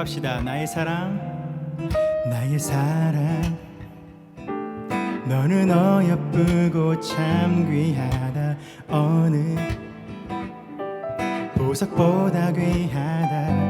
고백합시다. 나의 사랑 나의 사랑. 너는 어여쁘고 참 귀하다. 어느 보석보다 귀하다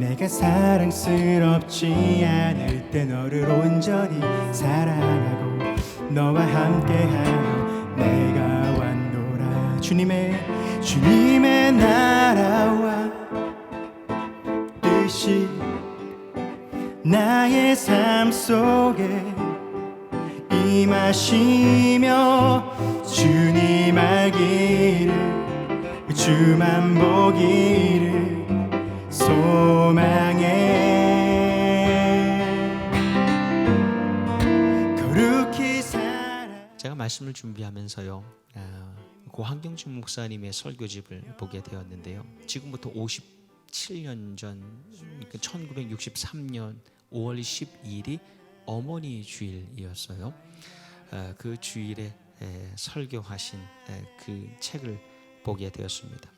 내가 사랑스럽지 않을 때 너를 온전히 사랑하고 너와 함께하여 내가 왔노라. 주님의 주님의 나라와 뜻이 나의 삶 속에 임하시며 주님 알기를 주만 보기를 제가 말씀을 준비하면서요. 아, 고 한경준 목사님의 설교집을 보게 되었는데요. 지금부터 57년 전, 그러니까 1963년 5월 12일이 어머니 주일이었어요. 아, 그 주일에 에, 설교하신 에, 그 책을 보게 되었습니다.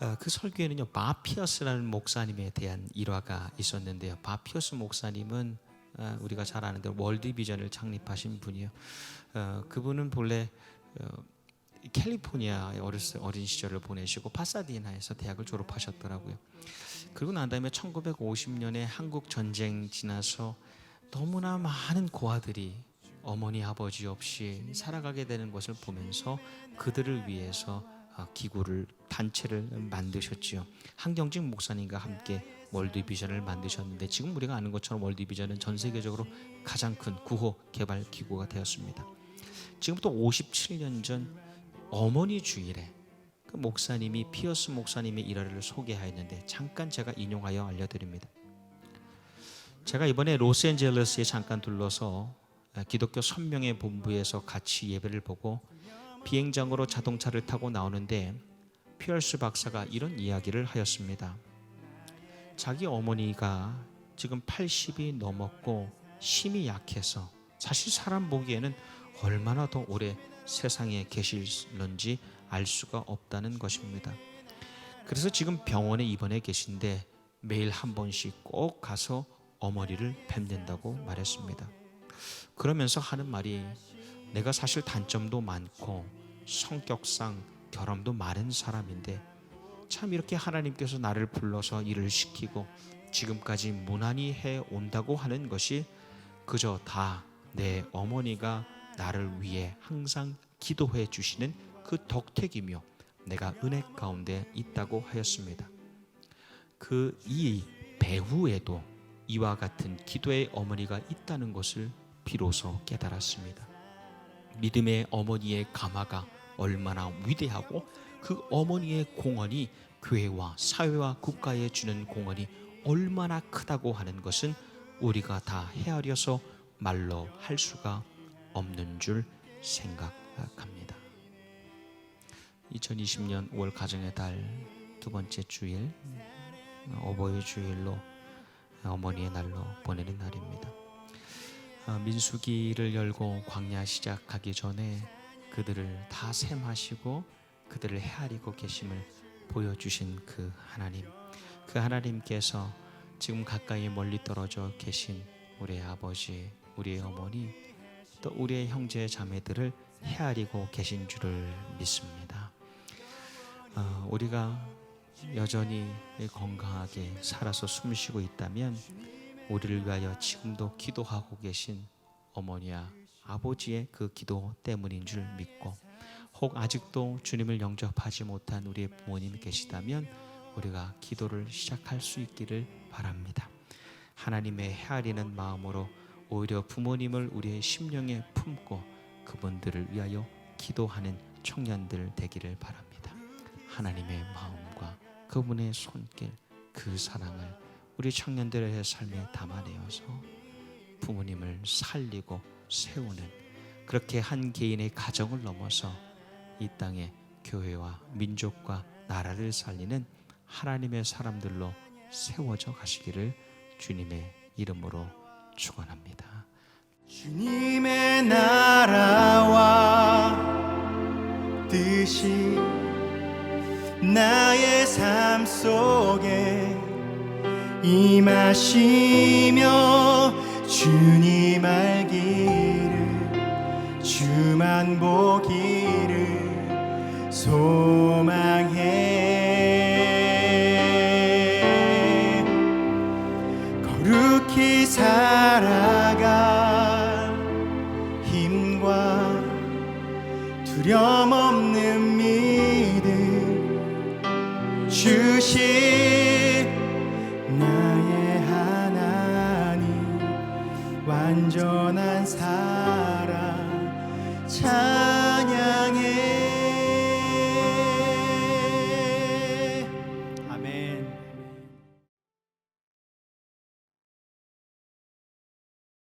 아, 그 설교에는요 바피어스라는 목사님에 대한 일화가 있었는데요. 바피어스 목사님은 아, 우리가 잘 아는 대로 월드비전을 창립하신 분이요. 어, 그분은 본래 어, 캘리포니아에 어렸을 때 어린 시절을 보내시고 파사디나에서 대학을 졸업하셨더라고요. 그리고 난 다음에 1950년에 한국 전쟁 지나서 너무나 많은 고아들이 어머니 아버지 없이 살아가게 되는 것을 보면서 그들을 위해서 아, 기구를 단체를 만드셨지요. 한경직 목사님과 함께 월드비전을 만드셨는데 지금 우리가 아는 것처럼 월드비전은 전 세계적으로 가장 큰 구호 개발 기구가 되었습니다. 지금부터 57년 전 어머니 주일에 그 목사님이 피어스 목사님의 일화를 소개하였는데 잠깐 제가 인용하여 알려드립니다. 제가 이번에 로스앤젤레스에 잠깐 둘러서 기독교 선명의 본부에서 같이 예배를 보고 비행장으로 자동차를 타고 나오는데 피어스 박사가 이런 이야기를 하였습니다. 자기 어머니가 지금 80이 넘었고 힘이 약해서 사실 사람 보기에는 얼마나 더 오래 세상에 계실는지 알 수가 없다는 것입니다. 그래서 지금 병원에 입원해 계신데 매일 한 번씩 꼭 가서 어머니를 뵙는다고 말했습니다. 그러면서 하는 말이 내가 사실 단점도 많고 성격상 결함도 많은 사람인데 참 이렇게 하나님께서 나를 불러서 일을 시키고 지금까지 무난히 해 온다고 하는 것이 그저 다 내 어머니가 나를 위해 항상 기도해 주시는 그 덕택이며 내가 은혜 가운데 있다고 하였습니다. 그 이 배후에도 이와 같은 기도의 어머니가 있다는 것을 비로소 깨달았습니다. 믿음의 어머니의 가마가 얼마나 위대하고 그 어머니의 공헌이 교회와 사회와 국가에 주는 공헌이 얼마나 크다고 하는 것은 우리가 다 헤아려서 말로 할 수가 없는 줄 생각합니다. 2020년 5월 가정의 달 두 번째 주일 어버이 주일로 어머니의 날로 보내는 날입니다. 아, 민수기를 열고 광야 시작하기 전에 그들을 다 셈하시고 그들을 헤아리고 계심을 보여주신 그 하나님 그 하나님께서 지금 가까이 멀리 떨어져 계신 우리의 아버지 우리의 어머니 또 우리의 형제 자매들을 헤아리고 계신 줄을 믿습니다. 어, 우리가 여전히 건강하게 살아서 숨쉬고 있다면 우리를 위하여 지금도 기도하고 계신 어머니와 아버지의 그 기도 때문인 줄 믿고 혹 아직도 주님을 영접하지 못한 우리의 부모님이 계시다면 우리가 기도를 시작할 수 있기를 바랍니다. 하나님의 헤아리는 마음으로 오히려 부모님을 우리의 심령에 품고 그분들을 위하여 기도하는 청년들 되기를 바랍니다. 하나님의 마음과 그분의 손길 그 사랑을 우리 청년들의 삶에 담아내어서 부모님을 살리고 세우는 그렇게 한 개인의 가정을 넘어서 이 땅에 교회와 민족과 나라를 살리는 하나님의 사람들로 세워져 가시기를 주님의 이름으로 축원합니다. 주님의 나라와 뜻이 나의 삶 속에 임하시며 주님 알기를 주만 보기를 소망해. 거룩히 살아가 힘과 두려움 없는 믿음 주신 완전한 사랑. 참